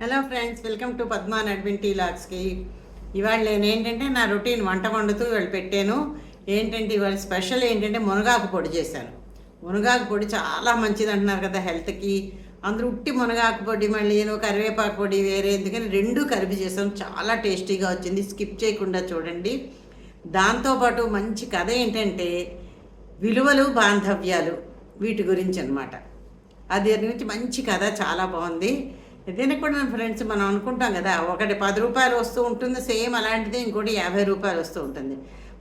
Hello friends welcome to Padma అడ్వెంటీ లాగ్స్కి ఇవాళ నేను ఏంటంటే నా రొటీన్ వంట వండుతూ ఇవాళ పెట్టాను. ఏంటంటే ఇవాళ స్పెషల్ ఏంటంటే మునగాకు పొడి చేశాను. మునగాకు పొడి చాలా మంచిది అంటున్నారు కదా హెల్త్కి అందరూ ఉట్టి మునగాకు పొడి మళ్ళీ ఏదో కరివేపాకు పొడి వేరే ఎందుకని రెండు కలిపి చేశాను. చాలా టేస్టీగా వచ్చింది. స్కిప్ చేయకుండా చూడండి. దాంతోపాటు మంచి కథ ఏంటంటే విలువలు బాంధవ్యాలు వీటి గురించి అనమాట అది గురించి మంచి కథ చాలా బాగుంది. ఏదైనా కూడా ఫ్రెండ్స్ మనం అనుకుంటాం కదా ఒకటి పది రూపాయలు వస్తూ ఉంటుంది సేమ్ అలాంటిది ఇంకోటి యాభై రూపాయలు వస్తూ ఉంటుంది.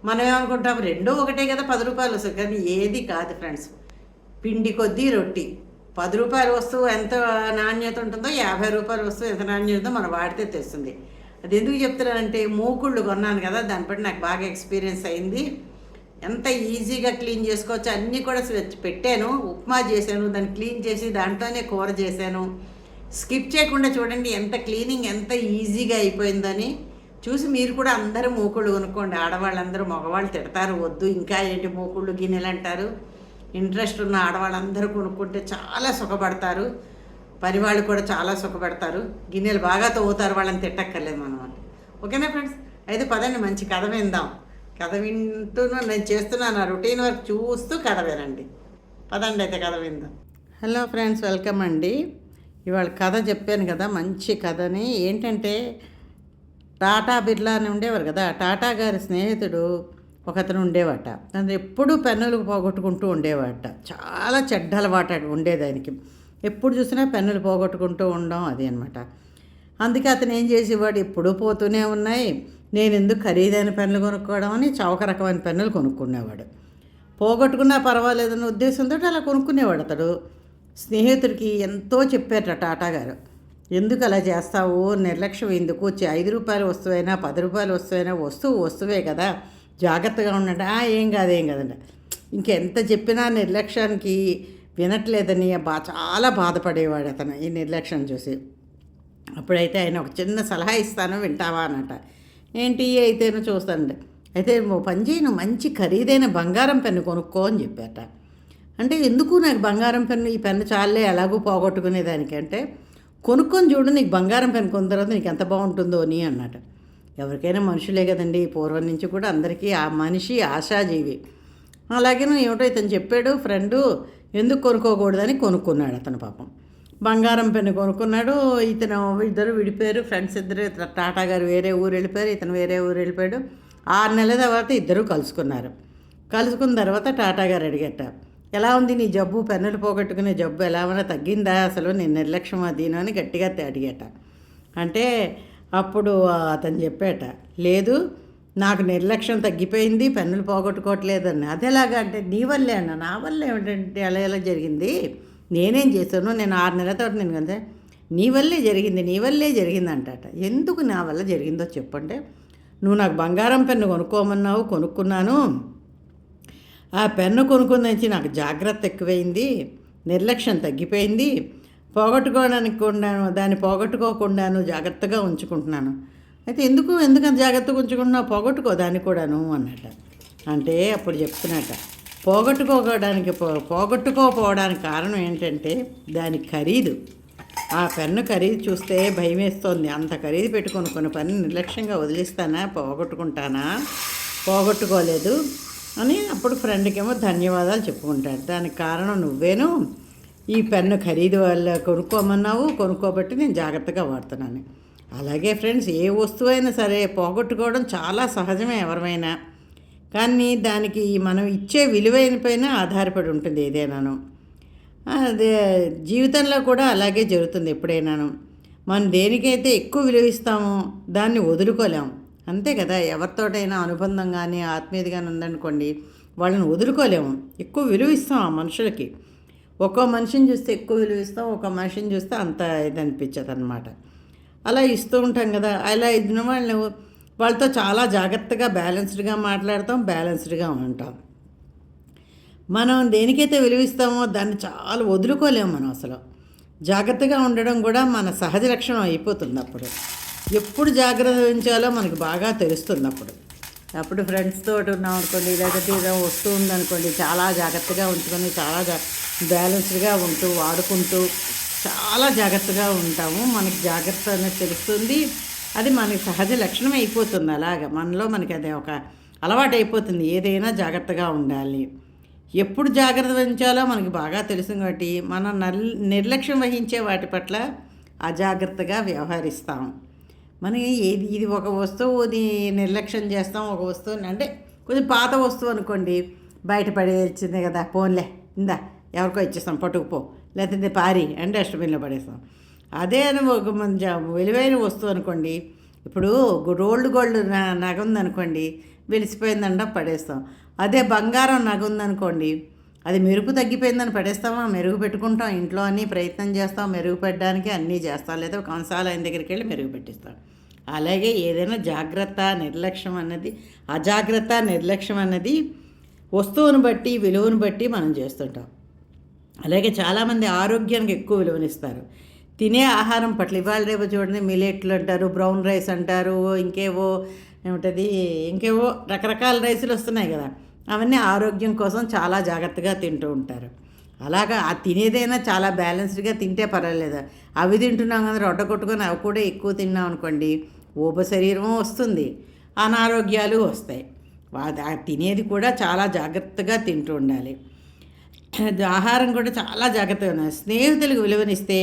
మనం ఏమనుకుంటాం రెండో ఒకటే కదా పది రూపాయలు వస్తుంది కానీ ఏది కాదు ఫ్రెండ్స్ పిండి కొద్దీ రొట్టి పది రూపాయల వస్తువు ఎంత నాణ్యత ఉంటుందో యాభై రూపాయల వస్తువు ఎంత నాణ్యత ఉందో మనం వాడితే తెస్తుంది అది ఎందుకు చెప్తున్నానంటే మూకుళ్ళు కొన్నాను కదా దాన్ని బట్టి నాకు బాగా ఎక్స్పీరియన్స్ అయింది. ఎంత ఈజీగా క్లీన్ చేసుకోవచ్చు అన్నీ కూడా పెట్టాను ఉప్మా చేశాను దాన్ని క్లీన్ చేసి దాంట్లోనే కూర చేశాను. స్కిప్ చేయకుండా చూడండి ఎంత క్లీనింగ్ ఎంత ఈజీగా అయిపోయిందని. చూసి మీరు కూడా అందరూ మూకుళ్ళు కొనుక్కోండి. ఆడవాళ్ళందరూ మగవాళ్ళు తిడతారు వద్దు ఇంకా ఏంటి మూకుళ్ళు గిన్నెలు అంటారు. ఇంట్రెస్ట్ ఉన్న ఆడవాళ్ళందరూ కొనుక్కుంటే చాలా సుఖపడతారు. పని వాళ్ళు కూడా చాలా సుఖపడతారు. గిన్నెలు బాగా తవ్వుతారు వాళ్ళని తిట్టక్కర్లేదు మనం ఓకేనా ఫ్రెండ్స్? అయితే పదండి మంచి కథ విందాం. కథ వింటూ నేను చేస్తున్నాను రొటీన్ వర్క్ చూస్తూ కథ వినండి. పదండి అయితే కథ విందాం. హలో ఫ్రెండ్స్ వెల్కమ్ అండి. ఇవాళ కథ చెప్పాను కదా మంచి కథని. ఏంటంటే టాటా బిర్లా అని ఉండేవారు కదా టాటా గారి స్నేహితుడు ఒకతను ఉండేవాట. అతను ఎప్పుడూ పెన్నులు పోగొట్టుకుంటూ ఉండేవాట. చాలా చెడ్డ అలవాటు ఉండేదానికి ఎప్పుడు చూసినా పెన్నులు పోగొట్టుకుంటూ ఉండడం అది అనమాట అందుకే అతను ఏం చేసేవాడు ఎప్పుడూ పోతూనే ఉన్నాయి. నేను ఎందుకు ఖరీదైన పెన్నులు కొనుక్కోవడం అని చౌక రకమైన పెన్నులు కొనుక్కునేవాడు. పోగొట్టుకున్నా పర్వాలేదన్న ఉద్దేశంతో అలా కొనుక్కునేవాడు అతడు. స్నేహితుడికి ఎంతో చెప్పారట టాటా గారు ఎందుకు అలా చేస్తావు? నిర్లక్ష్యం ఎందుకు? ఐదు రూపాయల వస్తువైనా పది రూపాయల వస్తువైనా వస్తువు వస్తువే కదా. జాగ్రత్తగా ఉండండి. "ఆ, ఏం కాదు ఏం కాదండి ఇంకెంత చెప్పినా నిర్లక్ష్యానికి వినట్లేదని బా చాలా బాధపడేవాడు అతను ఈ నిర్లక్ష్యం చూసి. అప్పుడైతే ఆయన ఒక చిన్న సలహా ఇస్తాను వింటావా? అనట ఏంటి? అయితేనో చూస్తానండి. అయితే పని చేయను మంచి ఖరీదైన బంగారం పెన్ను కొనుక్కో అని చెప్పారట. అంటే ఎందుకు నాకు బంగారం పెన్ను ఈ పెన్ను చాలే ఎలాగో పోగొట్టుకునేదానికంటే కొనుక్కొని చూడు నీకు బంగారం పెన్ను కొన్న తర్వాత నీకు ఎంత బాగుంటుందో అని అన్నట ఎవరికైనా మనుషులే కదండి పూర్వం నుంచి కూడా అందరికీ ఆ మనిషి ఆశాజీవి. అలాగే ఏమిటో ఇతను చెప్పాడు ఫ్రెండు ఎందుకు కొనుక్కోకూడదని కొనుక్కున్నాడు అతను పాపం. బంగారం పెన్ను కొనుక్కున్నాడు ఇతను ఇద్దరు విడిపోయారు ఫ్రెండ్స్ ఇద్దరు టాటా గారు వేరే ఊరు వెళ్ళిపోయారు ఇతను వేరే ఊరు వెళ్ళిపోయాడు. ఆరు నెలల తర్వాత ఇద్దరు కలుసుకున్నారు. కలుసుకున్న తర్వాత టాటా గారు అడిగట్టారు ఎలా ఉంది నీ జబ్బు? పెన్నులు పోగొట్టుకునే జబ్బు ఎలా ఉన్నా తగ్గిందా? అసలు నేను నిర్లక్ష్యం అదీను అని గట్టిగా తేడిగేట. అంటే అప్పుడు అతను చెప్పాట లేదు నాకు నిర్లక్ష్యం తగ్గిపోయింది పెన్నులు పోగొట్టుకోవట్లేదని. అదేలాగా అంటే నీ వల్లే అన్న నా వల్ల ఏమిటంటే అలా ఎలా జరిగింది? నేనేం చేశాను? నేను ఆరు నెలల తర్వాత నేను కదా నీ వల్లే జరిగింది నీ వల్లే జరిగింది అంటట ఎందుకు నా వల్ల జరిగిందో చెప్పంటే నువ్వు నాకు బంగారం పెన్ను కొనుక్కోమన్నావు కొనుక్కున్నాను. ఆ పెన్ను కొనుక్కున్న నుంచి నాకు జాగ్రత్త ఎక్కువైంది నిర్లక్ష్యం తగ్గిపోయింది. పోగొట్టుకోవడానికి కూడాను దాన్ని పోగొట్టుకోకుండాను జాగ్రత్తగా ఉంచుకుంటున్నాను. అయితే ఎందుకు ఎందుకంత జాగ్రత్తగా ఉంచుకుంటున్నావు? పోగొట్టుకో దాన్ని కూడాను అన్నట. అంటే అప్పుడు చెప్తున్నట పోగొట్టుకోవడానికి పో- పోగొట్టుకోకపోవడానికి కారణం ఏంటంటే దాని ఖరీదు. ఆ పెన్ను ఖరీదు చూస్తే భయం వేస్తోంది అంత ఖరీదు పెట్టుకుని కొన్ని పని నిర్లక్ష్యంగా వదిలిస్తానా? పోగొట్టుకుంటానా? పోగొట్టుకోలేదు. అని అప్పుడు ఫ్రెండ్కేమో ధన్యవాదాలు చెప్పుకుంటాడు. దానికి కారణం నువ్వేను ఈ పెన్ను ఖరీదు వల్ల కొనుక్కోమన్నావు కొనుక్కోబట్టి నేను జాగ్రత్తగా వాడుతున్నాను. అలాగే ఫ్రెండ్స్ ఏ వస్తువైనా సరే పోగొట్టుకోవడం చాలా సహజమే ఎవరిమైనా. కానీ దానికి మనం ఇచ్చే విలువైన పైన ఆధారపడి ఉంటుంది ఏదైనాను. అదే జీవితంలో కూడా అలాగే జరుగుతుంది ఎప్పుడైనాను. మనం దేనికైతే ఎక్కువ విలువిస్తామో దాన్ని వదులుకోలేము అంతే కదా ఎవరితోటైనా అనుబంధం కానీ ఆత్మీయత కానీ ఉందనుకోండి వాళ్ళని వదులుకోలేము. ఎక్కువ విలువ ఇస్తాం ఆ మనుషులకి. ఒక్కో మనిషిని చూస్తే ఎక్కువ విలువ ఇస్తాం ఒక మనిషిని చూస్తే అంత ఇది అనిపించదు అనమాట అలా ఇస్తూ ఉంటాం కదా అలా ఇదిన వాళ్ళు వాళ్ళతో చాలా జాగ్రత్తగా బ్యాలెన్స్డ్గా మాట్లాడతాం బ్యాలెన్స్డ్గా ఉంటాం. మనం దేనికైతే విలువిస్తామో దాన్ని చాలా వదులుకోలేము మనం అసలు. జాగ్రత్తగా ఉండడం కూడా మన సహజ లక్షణం అయిపోతుంది అప్పుడు. ఎప్పుడు జాగ్రత్త వహించాలో మనకు బాగా తెలుస్తుంది అప్పుడు. అప్పుడు ఫ్రెండ్స్తో ఉన్నాం అనుకోండి లేకపోతే ఏదో వస్తూ ఉందనుకోండి చాలా జాగ్రత్తగా ఉంచుకొని చాలా జా బ్యాలెన్స్డ్గా ఉంటూ వాడుకుంటూ చాలా జాగ్రత్తగా ఉంటాము. మనకి జాగ్రత్త అనేది తెలుస్తుంది. అది మనకి సహజ లక్షణం అయిపోతుంది అలాగా. మనలో మనకి అది ఒక అలవాటు అయిపోతుంది ఏదైనా జాగ్రత్తగా ఉండాలి. ఎప్పుడు జాగ్రత్త వహించాలో మనకి బాగా తెలుసు కాబట్టి మనం నల్ నిర్లక్ష్యం వహించే వాటి పట్ల అజాగ్రత్తగా వ్యవహరిస్తాం మనకి ఏది ఇది ఒక వస్తువుని నిర్లక్ష్యం చేస్తాం ఒక వస్తువుని అంటే కొంచెం పాత వస్తువు అనుకోండి బయట పడేసింది కదా పోన్లే ఇందా ఎవరికో ఇచ్చేస్తాం పట్టుకుపో లేకపోతే పారి అని డస్ట్బిన్లో పడేస్తాం. అదే అని ఒక మంచి విలువైన వస్తువు అనుకోండి ఇప్పుడు రోల్డ్ గోల్డ్ నగ ఉందనుకోండి వెలిసిపోయిందంట పడేస్తాం. అదే బంగారం నగ ఉందనుకోండి అది మెరుపు తగ్గిపోయిందని పడేస్తామా? మెరుగు పెట్టుకుంటాం ఇంట్లో అన్నీ ప్రయత్నం చేస్తాం మెరుగుపెట్టడానికి అన్నీ చేస్తాం లేదా కంసాల ఆయన దగ్గరికి వెళ్ళి మెరుగు పెట్టిస్తాం. అలాగే ఏదైనా జాగ్రత్త నిర్లక్ష్యం అన్నది అజాగ్రత్త నిర్లక్ష్యం అన్నది వస్తువును బట్టి విలువను బట్టి మనం చేస్తుంటాం. అలాగే చాలామంది ఆరోగ్యానికి ఎక్కువ విలువనిస్తారు. తినే ఆహారం పట్ల ఇవాళ రేపు చూడండి మిలెట్లు అంటారు బ్రౌన్ రైస్ అంటారు ఇంకేవో ఏమిటది ఇంకేవో రకరకాల రైసులు వస్తున్నాయి కదా. అవన్నీ ఆరోగ్యం కోసం చాలా జాగ్రత్తగా తింటూ ఉంటారు. అలాగా ఆ తినేదైనా చాలా బ్యాలెన్స్డ్గా తింటే పర్వాలేదు. అవి తింటున్నాం కదా రొట్ట కొట్టుకొని అవి కూడా ఎక్కువ తిన్నాం అనుకోండి ఊప శరీరం వస్తుంది. అనారోగ్యాలు వస్తాయి. తినేది కూడా చాలా జాగ్రత్తగా తింటూ ఉండాలి. ఆహారం కూడా చాలా జాగ్రత్తగా ఉన్నాయి స్నేహితులకు విలువనిస్తే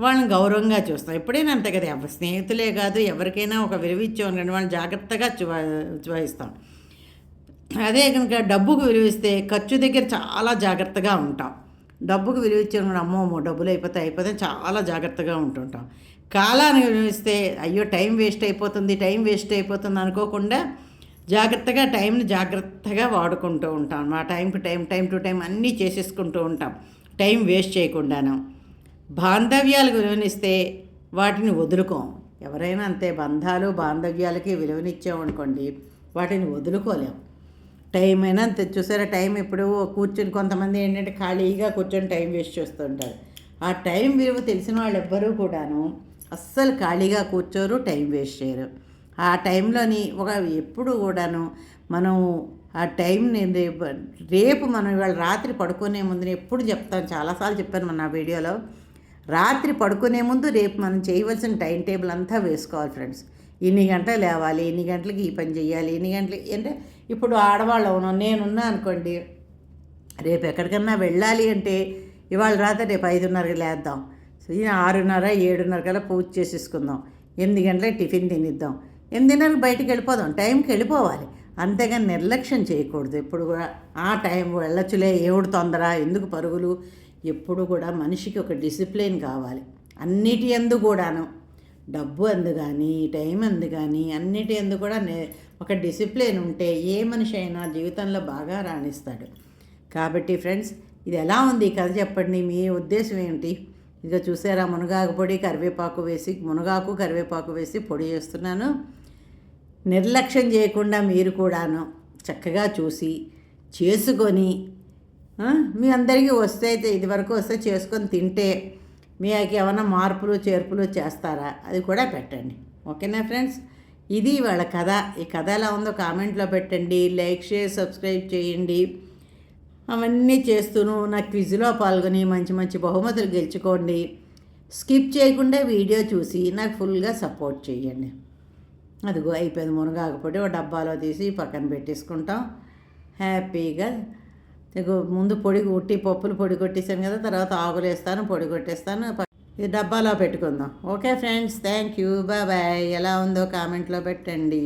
వాళ్ళని గౌరవంగా చూస్తాం. ఎప్పుడైనా అంతే కదా ఎవరి స్నేహితులే కాదు ఎవరికైనా ఒక విలువ ఇచ్చామని వాళ్ళని జాగ్రత్తగా చూపిస్తాం అదే కనుక డబ్బుకు విలువిస్తే ఖర్చు దగ్గర చాలా జాగ్రత్తగా ఉంటాం. డబ్బుకు విలువ ఇచ్చాము అమ్మో డబ్బులు అయిపోతే అయిపోతే చాలా జాగ్రత్తగా ఉంటుంటాం. కాలాన్ని విలువిస్తే అయ్యో టైం వేస్ట్ అయిపోతుంది టైం వేస్ట్ అయిపోతుంది అనుకోకుండా జాగ్రత్తగా టైంని జాగ్రత్తగా వాడుకుంటూ ఉంటాం మా టైంకి టైం టైం టు టైం అన్నీ చేసేసుకుంటూ ఉంటాం. టైం వేస్ట్ చేయకుండాను. బాంధవ్యాలు విలువనిస్తే వాటిని వదులుకోం. ఎవరైనా అంతే బంధాలు బాంధవ్యాలకి విలువనిచ్చామనుకోండి వాటిని వదులుకోలేం. టైం అయినా అంతే. చూసారా టైం ఎప్పుడు కూర్చొని కొంతమంది ఏంటంటే ఖాళీగా కూర్చొని టైం వేస్ట్ చేస్తుంటారు ఆ టైం విలువ తెలిసిన వాళ్ళు ఎవ్వరూ కూడాను అస్సలు ఖాళీగా కూర్చోరు టైం వేస్ట్ చేయరు. ఆ టైంలోని ఒక ఎప్పుడు కూడాను మనం ఆ టైంని రేపు మనం ఇవాళ రాత్రి పడుకునే ముందు ఎప్పుడు చెప్తాను చాలాసార్లు చెప్పాను మన వీడియోలో రాత్రి పడుకునే ముందు రేపు మనం చేయవలసిన టైం టేబుల్ అంతా వేసుకోవాలి ఫ్రెండ్స్. ఇన్ని గంటలు లేవాలి ఇన్ని గంటలకి ఈ పని చేయాలి ఇన్ని గంటలకి అంటే ఇప్పుడు ఆడవాళ్ళు అవును నేనున్నా అనుకోండి రేపు ఎక్కడికన్నా వెళ్ళాలి అంటే ఇవాళ రాత్రి రేపు ఐదున్నరకి లేద్దాం. ఆరున్నర ఏడున్నర కల్లా పూజ చేసేసుకుందాం. ఎనిమిది గంటలకు టిఫిన్ తినిద్దాం. ఎనిమిదిన్నరకు బయటికి వెళ్ళిపోదాం. టైంకి వెళ్ళిపోవాలి. అంతేగాని నిర్లక్ష్యం చేయకూడదు. ఎప్పుడు కూడా ఆ టైం వెళ్ళచ్చులే ఏడు తొందర ఎందుకు పరుగులు? ఎప్పుడు కూడా మనిషికి ఒక డిసిప్లిన్ కావాలి. అన్నిటి ఎందు కూడాను. డబ్బు అందు కానీ టైం అందు కానీ అన్నిటి ఎందు కూడా ఒక డిసిప్లిన్ ఉంటే ఏ మనిషి అయినా జీవితంలో బాగా రాణిస్తాడు. కాబట్టి ఫ్రెండ్స్ ఇది ఎలా ఉంది కథ చెప్పండి. మీ ఉద్దేశం ఏమిటి ఇంకా చూసారా మునగాకు పొడి కరివేపాకు వేసి మునగాకు కరివేపాకు వేసి పొడి చేస్తున్నాను. నిర్లక్ష్యం చేయకుండా మీరు కూడాను చక్కగా చూసి చేసుకొని మీ అందరికీ వస్తే అయితే ఇదివరకు వస్తే చేసుకొని తింటే మీకు ఏమైనా మార్పులు చేర్పులు చేస్తారా? అది కూడా పెట్టండి. ఓకేనా ఫ్రెండ్స్? ఇది వాళ్ళ కథ. ఈ కథ ఎలా ఉందో కామెంట్లో పెట్టండి. లైక్ షేర్ సబ్స్క్రైబ్ చేయండి. అవన్నీ చేస్తూను. నా క్విజ్లో పాల్గొని మంచి మంచి బహుమతులు గెలుచుకోండి. స్కిప్ చేయకుండా వీడియో చూసి నాకు ఫుల్గా సపోర్ట్ చేయండి. అదిగో అయిపోయింది మునగాకపోతే ఒక డబ్బాలో తీసి పక్కన పెట్టేసుకుంటాం. హ్యాపీగా. ముందు పొడి ఉట్టి పప్పులు పొడి కొట్టేసాను కదా తర్వాత ఆకులు వేస్తాను పొడి కొట్టేస్తాను. ఇది డబ్బాలో పెట్టుకుందాం. Okay friends thank you. Bye. ఎలా ఉందో కామెంట్లో పెట్టండి.